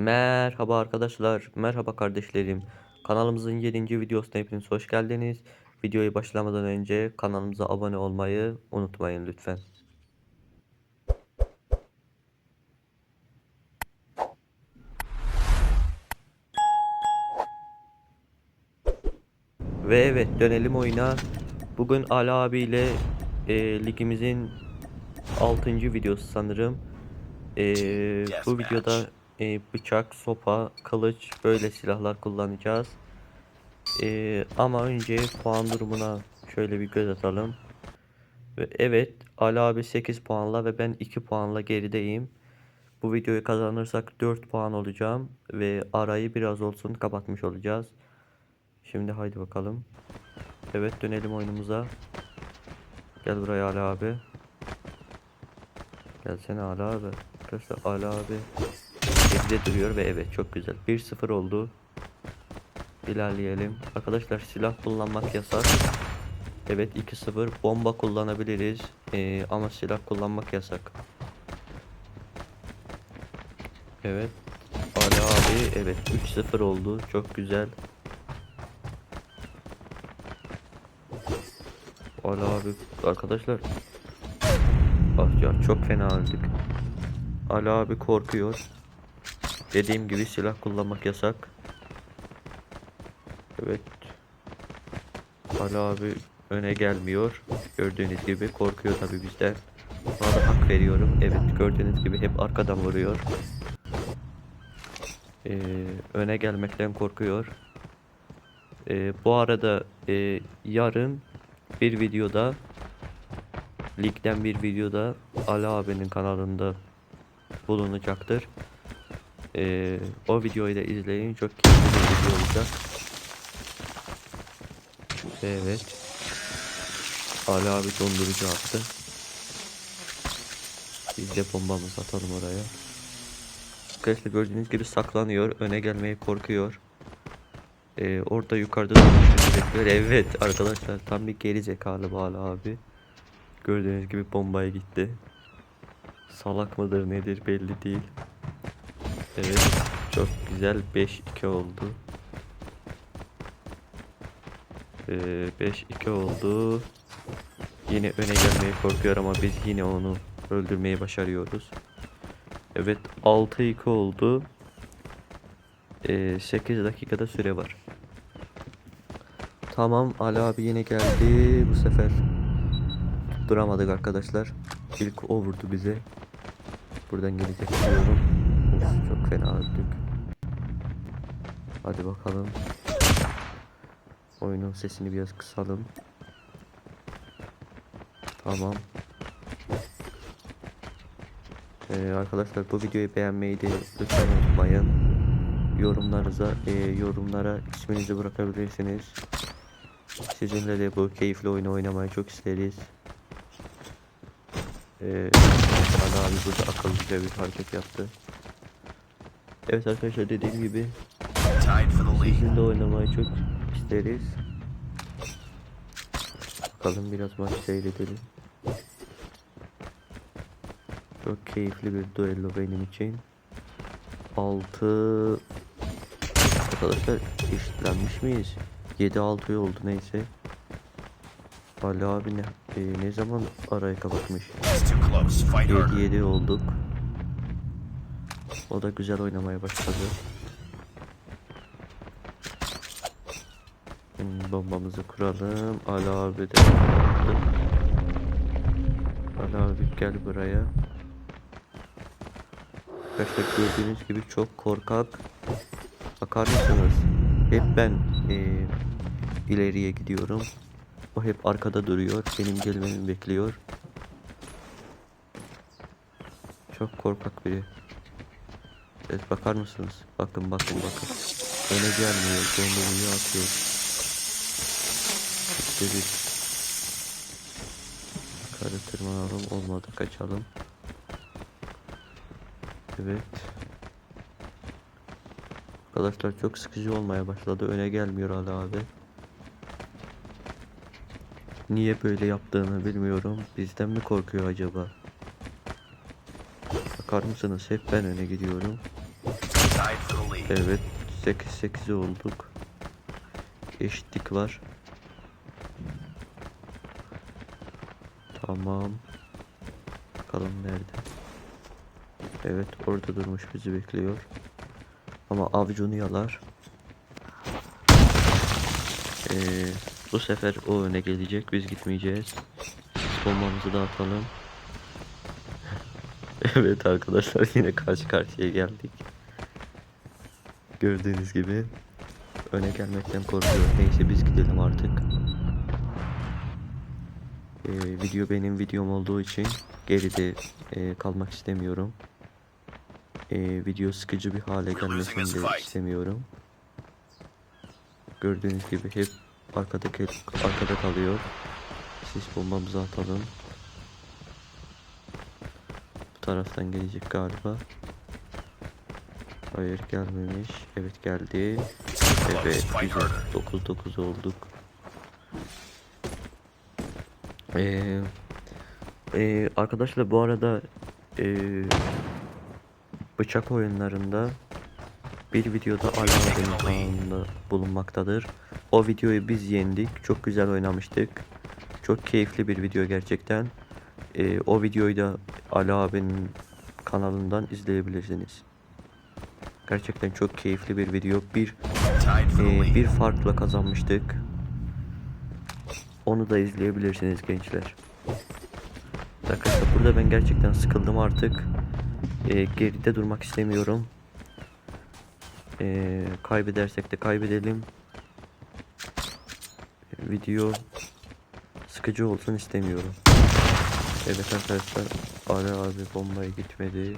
Merhaba arkadaşlar, merhaba kardeşlerim. Kanalımızın 7. videosuna hepiniz hoş geldiniz. Videoyu başlamadan önce kanalımıza abone olmayı unutmayın lütfen. Ve evet dönelim oyuna. Bugün Ali abiyle e, ligimizin 6. videosu sanırım. E, bu videoda e, bıçak, sopa, kılıç böyle silahlar kullanacağız. E, ama önce puan durumuna şöyle bir göz atalım. Ve evet Ali abi 8 puanla ve ben 2 puanla gerideyim. Bu videoyu kazanırsak 4 puan olacağım ve arayı biraz olsun kapatmış olacağız. Şimdi haydi bakalım. Evet dönelim oyunumuza. Gel buraya Ali abi. Gelsene Ali abi. Arkadaşlar Ali abi geride duruyor ve evet çok güzel. 1-0 oldu. İlerleyelim. Arkadaşlar silah kullanmak yasak. Evet 2-0 bomba kullanabiliriz. Ee, ama silah kullanmak yasak. Evet. Ali abi evet 3-0 oldu. Çok güzel. Ali abi arkadaşlar. Ah ya çok fena öldük. Ali abi korkuyor. Dediğim gibi silah kullanmak yasak. Evet. Ali abi öne gelmiyor. Gördüğünüz gibi korkuyor tabi bizden. Ona da hak veriyorum. Evet gördüğünüz gibi hep arkadan vuruyor. Ee, öne gelmekten korkuyor. Ee, bu arada e, yarın bir videoda ligden bir videoda Ali abinin kanalında bulunacaktır. Ee, o videoyu da izleyin. Çok keyifli bir video olacak. Evet. Ali abi dondurucu attı. Biz de bombamızı atalım oraya. Arkadaşlar gördüğünüz gibi saklanıyor. Öne gelmeye korkuyor. Ee, orada yukarıda bekliyor. Evet arkadaşlar tam bir geri zekalı Ali abi. Gördüğünüz gibi bombaya gitti. Salak mıdır nedir belli değil. Evet çok güzel 5-2 oldu. Ee, 5-2 oldu. Yine öne gelmeye korkuyor ama biz yine onu öldürmeyi başarıyoruz. Evet 6-2 oldu. Ee, 8 dakikada süre var. Tamam Ali abi yine geldi bu sefer. Duramadık arkadaşlar. İlk o vurdu bize. Buradan gelecek diyorum. Fena öldük. Hadi bakalım. Oyunun sesini biraz kısalım. Tamam. Ee, arkadaşlar bu videoyu beğenmeyi de lütfen unutmayın. Yorumlarınıza, e, yorumlara isminizi bırakabilirsiniz. Sizinle de bu keyifli oyunu oynamayı çok isteriz. Ee, abi burada akıllıca bir hareket yaptı. Evet arkadaşlar dediğim gibi lead. sizinle oynamayı çok isteriz. Bakalım biraz maç seyredelim. Çok keyifli bir duello benim için. 6 Arkadaşlar eşitlenmiş miyiz? 7-6 oldu neyse. Ali abi ne, e, ne zaman arayı kapatmış? It's too close. Fight harder. 7-7 olduk. O da güzel oynamaya başladı. Bombamızı kuralım. Ali abi de. Ali abi gel buraya. Arkadaşlar gördüğünüz gibi çok korkak. Bakar mısınız? Hep ben eee, ileriye gidiyorum. O hep arkada duruyor. Benim gelmemi bekliyor. Çok korkak biri. Evet bakar mısınız? Bakın bakın bakın. Öne gelmiyor. Bombayı atıyor. Biz. Yukarı tırmanalım. Olmadı kaçalım. Evet. Arkadaşlar çok sıkıcı olmaya başladı. Öne gelmiyor hala abi. Niye böyle yaptığını bilmiyorum. Bizden mi korkuyor acaba? Bakar mısınız? Hep ben öne gidiyorum. Evet 8-8 olduk. Eşitlik var. Tamam. Bakalım nerede? Evet orada durmuş bizi bekliyor. Ama avcunu yalar. Ee, bu sefer o öne gelecek. Biz gitmeyeceğiz. Bombamızı da atalım. evet arkadaşlar yine karşı karşıya geldik. Gördüğünüz gibi öne gelmekten korkuyor. Neyse biz gidelim artık. Ee, video benim videom olduğu için geride e, kalmak istemiyorum. Ee, video sıkıcı bir hale gelmesini de istemiyorum. Gördüğünüz gibi hep arkadaki arkada kalıyor. Sis bombamızı atalım. Bu taraftan gelecek galiba. Hayır gelmemiş. Evet geldi. Evet güzel. 9-9 olduk. Ee, ee, arkadaşlar bu arada ee, bıçak oyunlarında bir videoda Ali abinin kanalında bulunmaktadır. O videoyu biz yendik. Çok güzel oynamıştık. Çok keyifli bir video gerçekten. Ee, o videoyu da Ali abinin kanalından izleyebilirsiniz. Gerçekten çok keyifli bir video. Bir lead. bir farkla kazanmıştık. Onu da izleyebilirsiniz gençler. Arkadaşlar burada ben gerçekten sıkıldım artık. Ee, geride durmak istemiyorum. Ee, kaybedersek de kaybedelim. Ee, Video sıkıcı olsun istemiyorum. Evet arkadaşlar Ali abi bombaya gitmedi.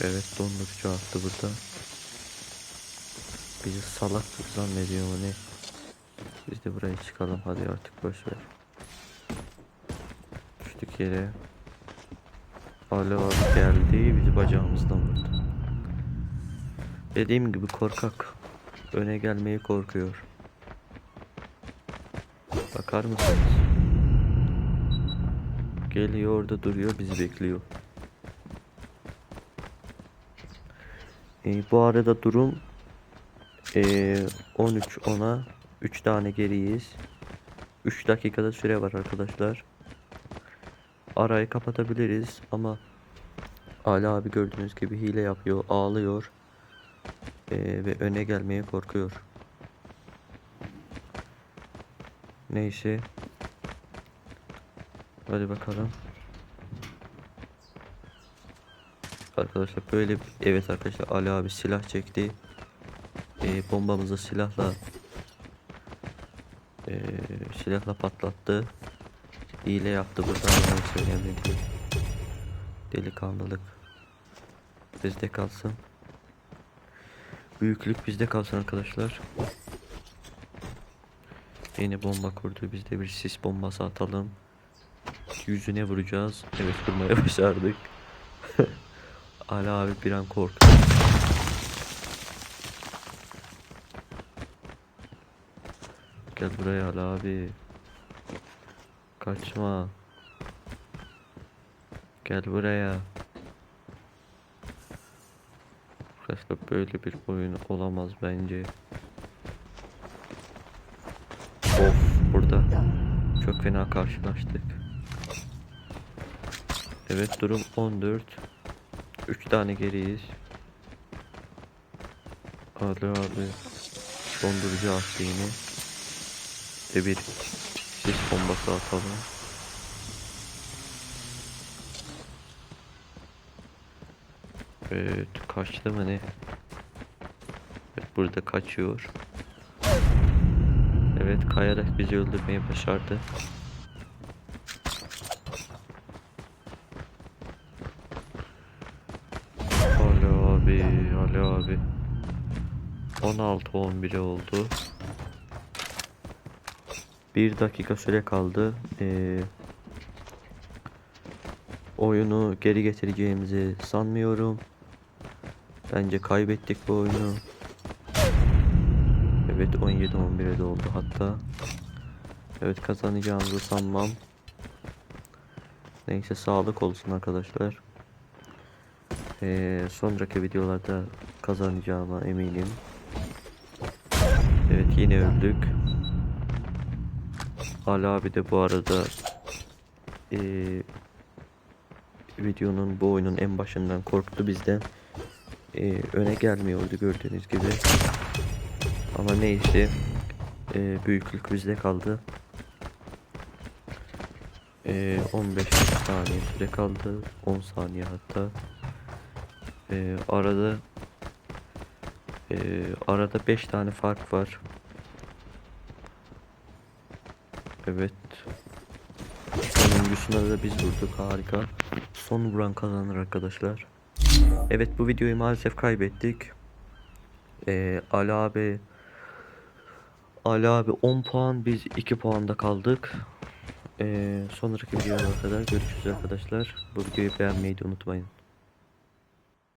Evet dondurucu attı burada. Bizi salak zannediyor mu ne? Biz de buraya çıkalım hadi artık boş ver. Düştük yere. Alev abi geldi bizi bacağımızdan vurdu. Dediğim gibi korkak. Öne gelmeyi korkuyor. Bakar mısınız? Geliyor orada duruyor bizi bekliyor. Ee, bu arada durum ee, 13 ona 3 tane geriyiz. 3 dakikada süre var arkadaşlar. Arayı kapatabiliriz ama Ali abi gördüğünüz gibi hile yapıyor, ağlıyor Ee, ve öne gelmeye korkuyor. Neyse. Hadi bakalım. Arkadaşlar böyle evet arkadaşlar Ali abi silah çekti. Ee, bombamızı silahla ee, silahla patlattı. Hile yaptı burada yalan söylemedi. Delikanlılık bizde kalsın. Büyüklük bizde kalsın arkadaşlar. Yeni bomba kurdu. Biz de bir sis bombası atalım. Yüzüne vuracağız. Evet vurmaya başardık. Ali abi bir an korktu. Gel buraya Ali abi. Kaçma. Gel buraya. Arkadaşlar böyle bir oyun olamaz bence. Of burada çok fena karşılaştık. Evet durum 14. 3 tane geriyiz. Ali abi dondurucu attı yine. Ve bir sis bombası atalım. Evet kaçtı mı ne? Evet burada kaçıyor. Evet kayarak bizi öldürmeyi başardı. Ali abi, Ali abi. 16-11'e oldu. Bir dakika süre kaldı. Ee, oyunu geri getireceğimizi sanmıyorum. Bence kaybettik bu oyunu. Evet 17-11'e de oldu hatta. Evet kazanacağımızı sanmam. Neyse sağlık olsun arkadaşlar. Ee, sonraki videolarda kazanacağıma eminim. Yine öldük. Ali abi de bu arada ee, videonun bu oyunun en başından korktu bizden. Ee, öne gelmiyordu gördüğünüz gibi. Ama neyse ee, büyüklük bizde kaldı. Ee, 15 saniye süre kaldı. 10 saniye hatta. Ee, arada ee, arada 5 tane fark var. Evet. Sonuncusuna da biz vurduk. Harika. Son vuran kazanır arkadaşlar. Evet bu videoyu maalesef kaybettik. Ee, Ali abi Ali abi 10 puan biz 2 puanda kaldık. Ee, sonraki videolara kadar görüşürüz arkadaşlar. Bu videoyu beğenmeyi de unutmayın.